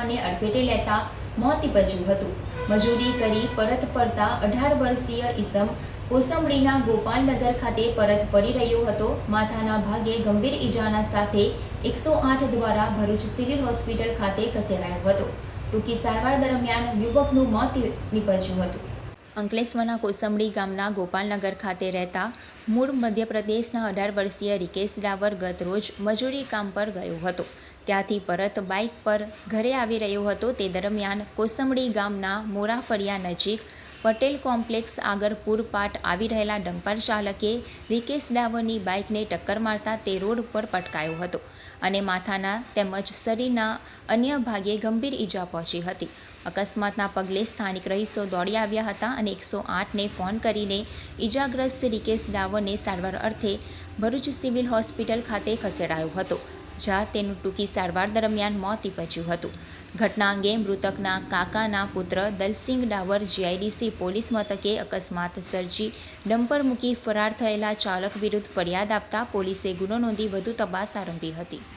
અને અડફેટે લેતા મોત નીપજ્યું હતું. મજૂરી કરી પરત ફરતા અઢાર વર્ષીય ઈસમ કોસંબડીના ગોપાલનગર ખાતે પરત ફરી રહ્યો હતો. માથાના ભાગે ગંભીર ઈજાના સાથે એકસો આઠ દ્વારા ભરૂચ સિવિલ હોસ્પિટલ ખાતે ખસેડાયો હતો. ટૂંકી સારવાર દરમિયાન યુવકનું મોત નીપજ્યું હતું. અંકલેશ્વરના કોસંબડી ગામના ગોપાલનગર ખાતે રહેતા મૂળ મધ્યપ્રદેશના અઢાર વર્ષીય રિકેશ ડાવર ગત રોજ મજૂરી કામ પર ગયો હતો. ત્યાંથી પરત બાઇક પર ઘરે આવી રહ્યો હતો. તે દરમિયાન કોસંબડી ગામના મોરાફળિયા નજીક પટેલ કોમ્પ્લેક્સ આગળ પૂરપાટ આવી રહેલા ડમ્પર ચાલકે રિકેશ ડાવરની બાઇકને ટક્કર મારતા તે રોડ ઉપર પટકાયો હતો અને માથાના તેમજ શરીરના અન્ય ભાગે ગંભીર ઈજા પહોંચી હતી. અકસ્માતના પગલે સ્થાનિક રહીશો દોડી આવ્યા હતા અને એકસો આઠને ફોન કરીને ઈજાગ્રસ્ત રિકેશ ડાવરને સારવાર અર્થે ભરૂચ સિવિલ હોસ્પિટલ ખાતે ખસેડાયો હતો. જ્યાં તેનું ટૂંકી સારવાર દરમિયાન મોત નીપજ્યું હતું. ઘટના અંગે મૃતકના કાકાના પુત્ર દલસિંહ ડાવર, જીઆઈડીસી પોલીસ મથકે અકસ્માત સર્જી ડમ્પર મૂકી ફરાર થયેલા ચાલક વિરુદ્ધ ફરિયાદ આપતા પોલીસે ગુનો નોંધી વધુ તપાસ આરંભી હતી.